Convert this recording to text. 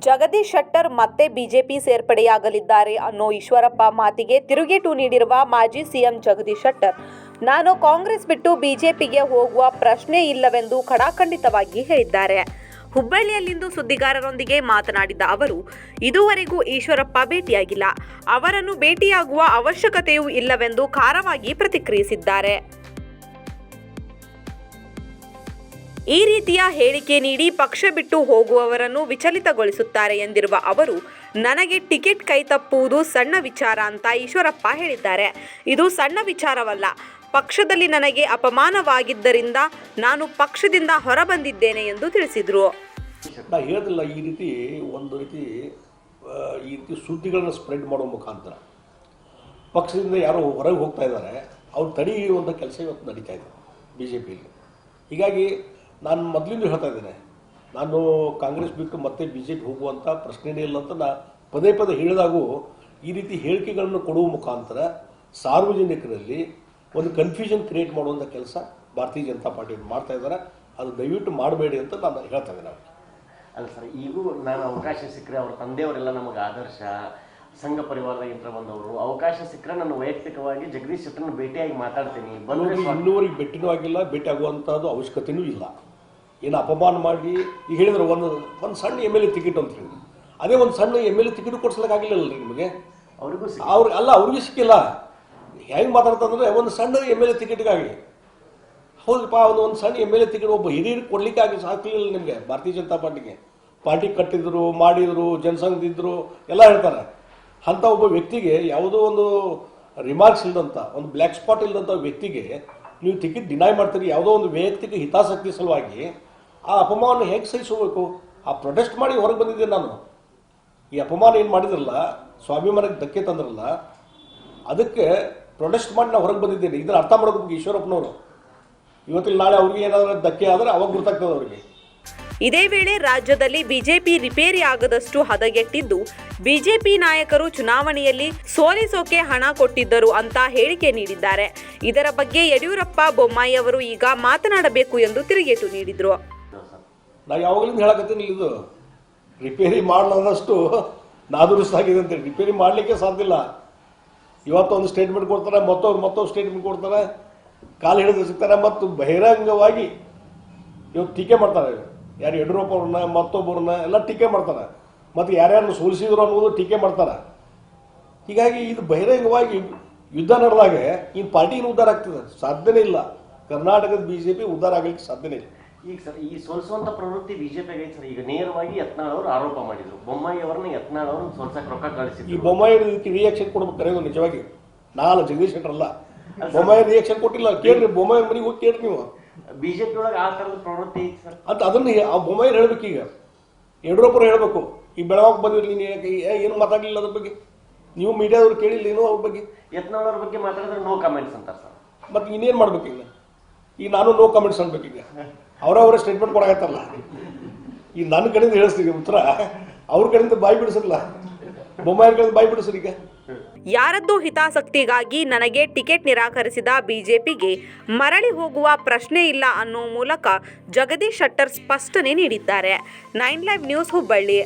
ಜಗದೀಶ್ ಶೆಟ್ಟರ್ ಮತ್ತೆ ಬಿಜೆಪಿ ಸೇರ್ಪಡೆಯಾಗಲಿದ್ದಾರೆ ಅನ್ನೋ ಈಶ್ವರಪ್ಪ ಮಾತಿಗೆ ತಿರುಗೇಟು ನೀಡಿರುವ ಮಾಜಿ ಸಿಎಂ ಜಗದೀಶ್ ಶೆಟ್ಟರ್. ನಾನು ಕಾಂಗ್ರೆಸ್ ಬಿಟ್ಟು ಬಿಜೆಪಿಗೆ ಹೋಗುವ ಪ್ರಶ್ನೆ ಇಲ್ಲವೆಂದು ಖಡಾಖಂಡಿತವಾಗಿ ಹೇಳಿದ್ದಾರೆ. ಹುಬ್ಬಳ್ಳಿಯಲ್ಲಿಂದು ಸುದ್ದಿಗಾರರೊಂದಿಗೆ ಮಾತನಾಡಿದ ಅವರು, ಇದುವರೆಗೂ ಈಶ್ವರಪ್ಪ ಭೇಟಿಯಾಗಿಲ್ಲ. ಅವರನ್ನು ಭೇಟಿಯಾಗುವ ಅವಶ್ಯಕತೆಯೂ ಇಲ್ಲವೆಂದು ಖಾರವಾಗಿ ಪ್ರತಿಕ್ರಿಯಿಸಿದ್ದಾರೆ. ಈ ರೀತಿಯ ಹೇಳಿಕೆ ನೀಡಿ ಪಕ್ಷ ಬಿಟ್ಟು ಹೋಗುವವರನ್ನು ವಿಚಲಿತಗೊಳಿಸುತ್ತಾರೆ ಎಂದಿರುವ ಅವರು, ನನಗೆ ಟಿಕೆಟ್ ಕೈತಪ್ಪುವುದು ಸಣ್ಣ ವಿಚಾರ ಅಂತ ಈಶ್ವರಪ್ಪ ಹೇಳಿದ್ದಾರೆ. ಇದು ಸಣ್ಣ ವಿಚಾರವಲ್ಲ. ಪಕ್ಷದಲ್ಲಿ ನನಗೆ ಅಪಮಾನವಾಗಿದ್ದರಿಂದ ನಾನು ಪಕ್ಷದಿಂದ ಹೊರಬಂದಿದ್ದೇನೆ ಎಂದು ತಿಳಿಸಿದರು. ನಾ ಈ ರೀತಿ ಒಂದು ರೀತಿ ಈ ರೀತಿ ಸುದ್ದಿಗಳನ್ನು ಸ್ಪ್ರೆಡ್ ಮಾಡುವ ಮುಖಾಂತರ. ಪಕ್ಷದಿಂದ ಯಾರೋ ಹೊರಗೆ ಹೋಗ್ತಾ ಇದ್ದಾರೆ, ಅವ್ರು ತಡೆಯುವಂಥ ಕೆಲಸ ಇವತ್ತು ನಡೀತಾ ಇದೆ ಬಿ ಜೆ ಪಿಯಲ್ಲಿ ಹೀಗಾಗಿ ನಾನು ಮೊದಲಿಂದ ಹೇಳ್ತಾ ಇದ್ದೇನೆ ನಾನು ಕಾಂಗ್ರೆಸ್ ಬಿಟ್ಟು ಮತ್ತೆ ಬಿ ಜೆ ಪಿ ಹೋಗುವಂಥ ಪ್ರಶ್ನೆನೇ ಇಲ್ಲ ಅಂತ ನಾನು ಪದೇ ಪದೇ ಹೇಳಿದಾಗೂ ಈ ರೀತಿ ಹೇಳಿಕೆಗಳನ್ನು ಕೊಡುವ ಮುಖಾಂತರ ಸಾರ್ವಜನಿಕರಲ್ಲಿ ಒಂದು ಕನ್ಫ್ಯೂಷನ್ ಕ್ರಿಯೇಟ್ ಮಾಡುವಂಥ ಕೆಲಸ ಭಾರತೀಯ ಜನತಾ ಪಾರ್ಟಿ ಮಾಡ್ತಾ ಇದ್ದಾರೆ. ಅದು ದಯವಿಟ್ಟು ಮಾಡಬೇಡಿ ಅಂತ ನಾನು ಹೇಳ್ತಾ ಇದ್ದೇನೆ ಅಲ್ಲ ಸರ್ ಈಗೂ ನಾನು ಅವಕಾಶ ಸಿಕ್ಕರೆ ಅವ್ರ ತಂದೆಯವರೆಲ್ಲ ನಮಗೆ ಆದರ್ಶ ಸಂಘ ಪರಿವಾರದಾಗಿಂತ ಬಂದವರು ಅವಕಾಶ ಸಿಕ್ಕರೆ ನಾನು ವೈಯಕ್ತಿಕವಾಗಿ ಜಗದೀಶ್ ಶೆಟ್ಟರ್ನ ಭೇಟಿಯಾಗಿ ಮಾತಾಡ್ತೀನಿ. ಇನ್ನೂವರೆಗೆ ಭೇಟಿನೂ ಆಗಿಲ್ಲ ಭೇಟಿ ಆಗುವಂಥದ್ದು ಅವಶ್ಯಕತೆಯೂ ಇಲ್ಲ. ಏನು ಅಪಮಾನ ಮಾಡಿ ಈಗ ಹೇಳಿದ್ರು ಒಂದು ಒಂದು ಸಣ್ಣ ಎಂ ಎಲ್ ಎ ಟಿಕೆಟ್ ಅಂತ ಹೇಳಿ. ಅದೇ ಒಂದು ಸಣ್ಣ ಎಂ ಎಲ್ ಎ ಟಿಕೆಟ್ ಕೊಡ್ಸ್ಲಿಕ್ಕಾಗಿಲ್ಲ ರೀ ನಿಮಗೆ? ಅವರಿಗೂ ಅವ್ರಿಗೆ ಅಲ್ಲ ಅವ್ರಿಗೂ ಸಿಕ್ಕಿಲ್ಲ. ಹೆಂಗೆ ಮಾತಾಡ್ತಂದ್ರೆ ಒಂದು ಸಣ್ಣ ಎಂ ಎಲ್ ಎ ಟಿಕೆಟ್ಗಾಗಿ ಹೌದಪ್ಪ ಒಂದು ಒಂದು ಸಣ್ಣ ಎಂ ಎಲ್ ಎ ಟಿಕೆಟ್ ಒಬ್ಬ ಹಿರಿಯರು ಕೊಡ್ಲಿಕ್ಕಾಗಿ ಸಾಕಲಿಲ್ಲ ನಿಮಗೆ ಭಾರತೀಯ ಜನತಾ ಪಾರ್ಟಿಗೆ. ಪಾರ್ಟಿ ಕಟ್ಟಿದ್ರು ಮಾಡಿದ್ರು ಜನಸಂಘದಿದ್ರು ಎಲ್ಲ ಹೇಳ್ತಾರೆ. ಅಂಥ ಒಬ್ಬ ವ್ಯಕ್ತಿಗೆ ಯಾವುದೋ ಒಂದು ರಿಮಾರ್ಕ್ಸ್ ಇಲ್ದಂಥ ಒಂದು ಬ್ಲ್ಯಾಕ್ ಸ್ಪಾಟ್ ಇಲ್ದಂಥ ವ್ಯಕ್ತಿಗೆ ನೀವು ಟಿಕೆಟ್ ಡಿನೈ ಮಾಡ್ತೀರಿ ಯಾವುದೋ ಒಂದು ವೈಯಕ್ತಿಕ ಹಿತಾಸಕ್ತಿ ಸಲುವಾಗಿ ಆ ಅಪಮಾನ ಹೇಗೆ ಸಹಿಸಬೇಕು? ಆ ಪ್ರೊಟೆಸ್ಟ್ ಮಾಡಿ ಹೊರಗೆ ಬಂದಿದ್ದೆ ನಾನು. ಈ ಅಪಮಾನ ಏನು ಮಾಡಿದ್ರಲ್ಲ ಸ್ವಾಭಿಮಾನಕ್ಕೆ ಧಕ್ಕೆ ತಂದ್ರಲ್ಲ, ಅದಕ್ಕೆ ಪ್ರೊಟೆಸ್ಟ್ ಮಾಡಿ ನಾವು ಹೊರಗೆ ಬಂದಿದ್ದೇನೆ. ಇದನ್ನು ಅರ್ಥ ಮಾಡೋದಕ್ಕೆ ಈಶ್ವರಪ್ಪನವರು. ಇವತ್ತಿನ ನಾಳೆ ಅವ್ರಿಗೆ ಏನಾದರೂ ಧಕ್ಕೆ ಆದರೆ ಅವಾಗ ಗೊತ್ತಾಗ್ತದೆ ಅವ್ರಿಗೆ. ಇದೇ ವೇಳೆ ರಾಜ್ಯದಲ್ಲಿ ಬಿಜೆಪಿ ರಿಪೇರಿ ಆಗದಷ್ಟು ಹದಗೆಟ್ಟಿದ್ದು, ಬಿಜೆಪಿ ನಾಯಕರು ಚುನಾವಣೆಯಲ್ಲಿ ಸೋಲಿಸೋಕೆ ಹಣ ಕೊಟ್ಟಿದ್ದರು ಅಂತ ಹೇಳಿಕೆ ನೀಡಿದ್ದಾರೆ. ಇದರ ಬಗ್ಗೆ ಯಡಿಯೂರಪ್ಪ, ಬೊಮ್ಮಾಯಿ ಅವರು ಈಗ ಮಾತನಾಡಬೇಕು ಎಂದು ತಿರುಗೇಟು ನೀಡಿದರು. ನಾ ಯಾವಾಗಲಿಂದ ಹೇಳಕತ್ತೀನಿ ಇದು? ರಿಪೇರಿ ಮಾಡಲಾರ್ದಷ್ಟು ನಾದುರುಸ್ತಾಗಿದೆ ಅಂತೇಳಿ ರಿಪೇರಿ ಮಾಡಲಿಕ್ಕೆ ಸಾಧ್ಯ ಇಲ್ಲ. ಇವತ್ತು ಒಂದು ಸ್ಟೇಟ್ಮೆಂಟ್ ಕೊಡ್ತಾರೆ, ಮತ್ತೊಂದು ಮತ್ತೊಂದು ಸ್ಟೇಟ್ಮೆಂಟ್ ಕೊಡ್ತಾರೆ, ಕಾಲು ಹಿಡಿದು ಸಿಗ್ತಾರೆ ಮತ್ತು ಬಹಿರಂಗವಾಗಿ ಇವತ್ತು ಟೀಕೆ ಮಾಡ್ತಾರೆ. ಯಾರು ಯಡಿಯೂರಪ್ಪ ಅವ್ರನ್ನ ಮತ್ತೊಬ್ಬರನ್ನ ಎಲ್ಲ ಟೀಕೆ ಮಾಡ್ತಾರೆ. ಮತ್ತು ಯಾರ್ಯಾರನ್ನು ಸೋಲಿಸಿದ್ರು ಅನ್ನೋದು ಟೀಕೆ ಮಾಡ್ತಾರೆ. ಹೀಗಾಗಿ ಇದು ಬಹಿರಂಗವಾಗಿ ಯುದ್ಧ ನಡೆದಾಗ ಈ ಪಾರ್ಟಿನ ಉದ್ಧಾರ ಆಗ್ತದೆ. ಸಾಧ್ಯನೇ ಇಲ್ಲ. ಕರ್ನಾಟಕದ ಬಿ ಜೆ ಪಿ ಉದ್ಧಾರ ಆಗಲಿಕ್ಕೆ ಸಾಧ್ಯನೇ ಇಲ್ಲ. ಈಗ ಸರ್ ಈ ಸೋಲಿಸುವಂತ ಪ್ರವೃತ್ತಿ ಬಿಜೆಪಿಗೆ ಐತೆ ಸರ್. ಈಗ ನೇರವಾಗಿ ಯತ್ನಾಳ್ ಅವರು ಆರೋಪ ಮಾಡಿದ್ರು. ಬೊಮ್ಮಾಯಿ ಅವರನ್ನ ಯತ್ನಾಳ್ ಅವರು ಸೋಲ್ಸಕ್ ರೊಕ್ಕ ಈ ಕಳಿಸಿದ್ರು ಬೊಮ್ಮಾಯಿ ಇದಕ್ಕೆ ರಿಯಾಕ್ಷನ್ ಕೊಡ್ಬೇಕು ಕರೆಯೋದು ನಿಜವಾಗಿ. ನಾಲ್ ಜಗದೀಶ್ ಶೆಟ್ಟರ್ ಅಲ್ಲ. ಬೊಮ್ಮಾಯಿ ರಿಯಾಕ್ಷನ್ ಕೊಟ್ಟಿಲ್ಲ. ಕೇಳ್ರಿ ಬೊಮ್ಮಾಯಿ ಮನೆಗೆ ಹೋಗಿ ಕೇಳ್ರಿ ನೀವು. ಬಿಜೆಪಿ ಒಳಗೆ ಆ ಥರದ ಪ್ರವೃತ್ತಿ ಐತೆ ಸರ್. ಅಂತ ಅದನ್ನ ಆ ಬೊಮ್ಮಾಯಿ ಹೇಳ್ಬೇಕು ಈಗ. ಯಡಿಯೂರಪ್ಪರು ಹೇಳ್ಬೇಕು. ಈ ಬೆಳಗಾವಿ ಬಂದಿರಲಿ ನೀನು ಏನು ಮಾತಾಡಲಿಲ್ಲ ಅದ್ರ ಬಗ್ಗೆ? ನೀವು ಮೀಡಿಯಾದವ್ರು ಕೇಳಿಲ್ಲ ಏನೋ ಅವ್ರ ಬಗ್ಗೆ. ಯತ್ನಾಳ್ ಅವ್ರ ಬಗ್ಗೆ ಮಾತಾಡಿದ್ರೆ ನೋ ಕಮೆಂಟ್ಸ್ ಅಂತಾರೆ ಸರ್. ಮತ್ತೆ ಇನ್ನೇನು ಮಾಡ್ಬೇಕು ಈಗ? ಈಗ ನಾನು ನೋ ಕಮೆಂಟ್ಸ್ ಅನ್ಬೇಕು ಈಗ. ಅವರವರ ಸ್ಟೇಟ್ಮೆಂಟ್ ಕೊಡಕತ್ತಲ್ಲ. ಈಗ ನನ್ನ ಕಡೆಯಿಂದ ಹೇಳಿಸ್ತೀವಿ ಉತ್ತರ. ಅವ್ರ ಕಡೆಯಿಂದ ಬಾಯಿ ಬಿಡಿಸಲ್ಲ. ಬೊಮ್ಮಾಯಿ ಕಡೆಯಿಂದ ಬಾಯಿ ಬಿಡಿಸ್ರಿ ಈಗ. ಯಾರದ್ದು ಹಿತಾಸಕ್ತಿಗಾಗಿ ನನಗೆ ಟಿಕೆಟ್ ನಿರಾಕರಿಸಿದ ಬಿಜೆಪಿಗೆ ಮರಳಿ ಹೋಗುವ ಪ್ರಶ್ನೆ ಇಲ್ಲ ಅನ್ನೋ ಮೂಲಕ ಜಗದೀಶ್ ಶೆಟ್ಟರ್ ಸ್ಪಷ್ಟನೆ ನೀಡಿದ್ದಾರೆ. Nine live news Hubballi.